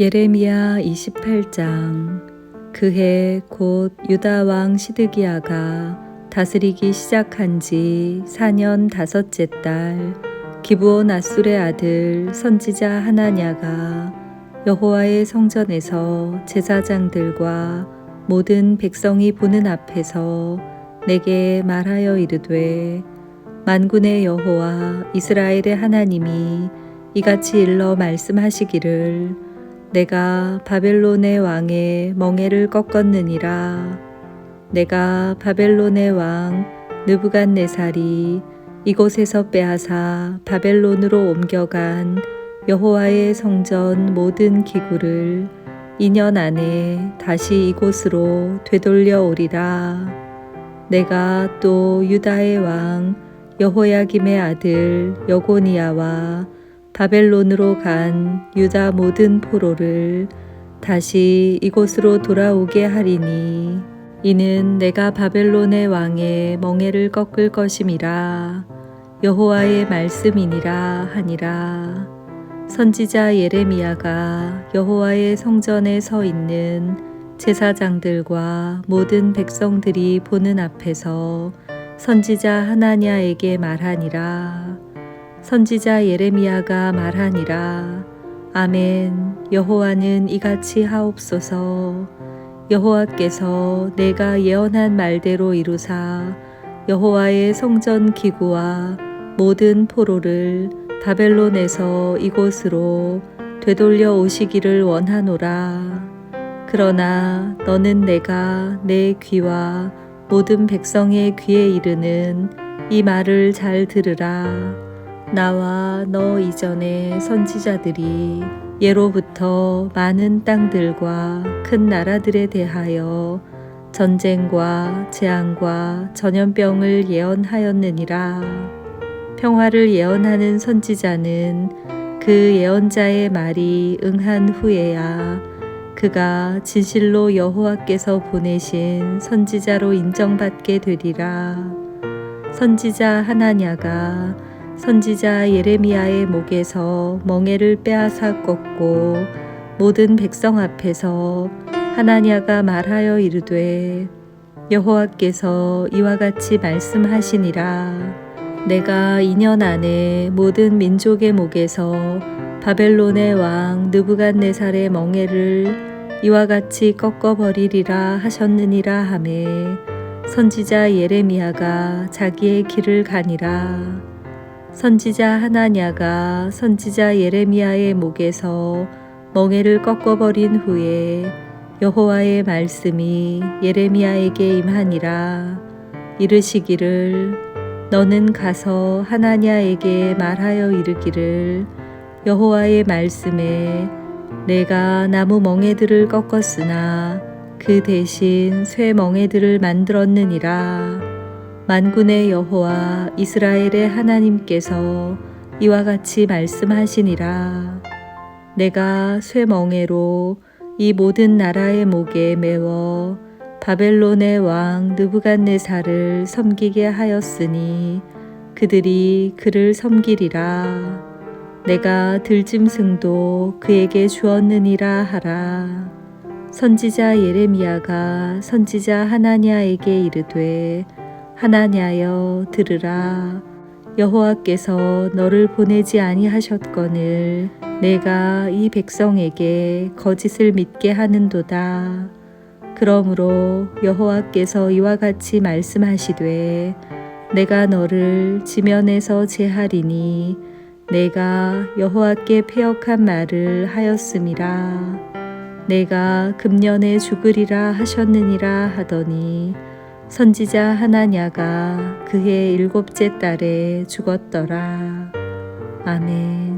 예레미야 28장. 그해 곧 유다 왕 시드기야가 다스리기 시작한 지 4년 다섯째 달 기브온 아술의 아들 선지자 하나냐가 여호와의 성전에서 제사장들과 모든 백성이 보는 앞에서 내게 말하여 이르되 만군의 여호와 이스라엘의 하나님이 이같이 일러 말씀하시기를 내가 바벨론의 왕의 멍에를 꺾었느니라. 내가 바벨론의 왕 느부갓네살이 이곳에서 빼앗아 바벨론으로 옮겨간 여호와의 성전 모든 기구를 2년 안에 다시 이곳으로 되돌려 오리라. 내가 또 유다의 왕 여호야김의 아들 여고니아와 바벨론으로 간 유다 모든 포로를 다시 이곳으로 돌아오게 하리니 이는 내가 바벨론의 왕의 멍에를 꺾을 것임이라 여호와의 말씀이니라 하니라. 선지자 예레미야가 여호와의 성전에 서 있는 제사장들과 모든 백성들이 보는 앞에서 선지자 하나냐에게 말하니라 선지자 예레미야가 말하니라. 아멘. 여호와는 이같이 하옵소서. 여호와께서 내가 예언한 말대로 이루사 여호와의 성전 기구와 모든 포로를 바벨론에서 이곳으로 되돌려 오시기를 원하노라. 그러나 너는 내가 내 귀와 모든 백성의 귀에 이르는 이 말을 잘 들으라 나와 너 이전의 선지자들이 예로부터 많은 땅들과 큰 나라들에 대하여 전쟁과 재앙과 전염병을 예언하였느니라. 평화를 예언하는 선지자는 그 예언자의 말이 응한 후에야 그가 진실로 여호와께서 보내신 선지자로 인정받게 되리라. 선지자 하나냐가 선지자 예레미야의 목에서 멍에를 빼앗아 꺾고 모든 백성 앞에서 하나냐가 말하여 이르되 여호와께서 이와 같이 말씀하시니라. 내가 2년 안에 모든 민족의 목에서 바벨론의 왕 느부갓네살의 멍에를 이와 같이 꺾어 버리리라 하셨느니라 하매 선지자 예레미야가 자기의 길을 가니라 선지자 하나냐가 선지자 예레미야의 목에서 멍에를 꺾어버린 후에 여호와의 말씀이 예레미야에게 임하니라. 이르시기를 너는 가서 하나냐에게 말하여 이르기를 여호와의 말씀에 내가 나무 멍에들을 꺾었으나 그 대신 쇠 멍에들을 만들었느니라 만군의 여호와 이스라엘의 하나님께서 이와 같이 말씀하시니라. 내가 쇠멍에로 이 모든 나라의 목에 메워 바벨론의 왕 느부갓네살을 섬기게 하였으니 그들이 그를 섬기리라. 내가 들짐승도 그에게 주었느니라 하라. 선지자 예레미야가 선지자 하나냐에게 이르되 하나냐여 들으라. 여호와께서 너를 보내지 아니하셨거늘 내가 이 백성에게 거짓을 믿게 하는도다. 그러므로 여호와께서 이와 같이 말씀하시되 내가 너를 지면에서 제하리니 내가 여호와께 폐역한 말을 하였음이라. 내가 금년에 죽으리라 하셨느니라 하더니 선지자 하나냐가 그해 일곱째 달에 죽었더라. 아멘.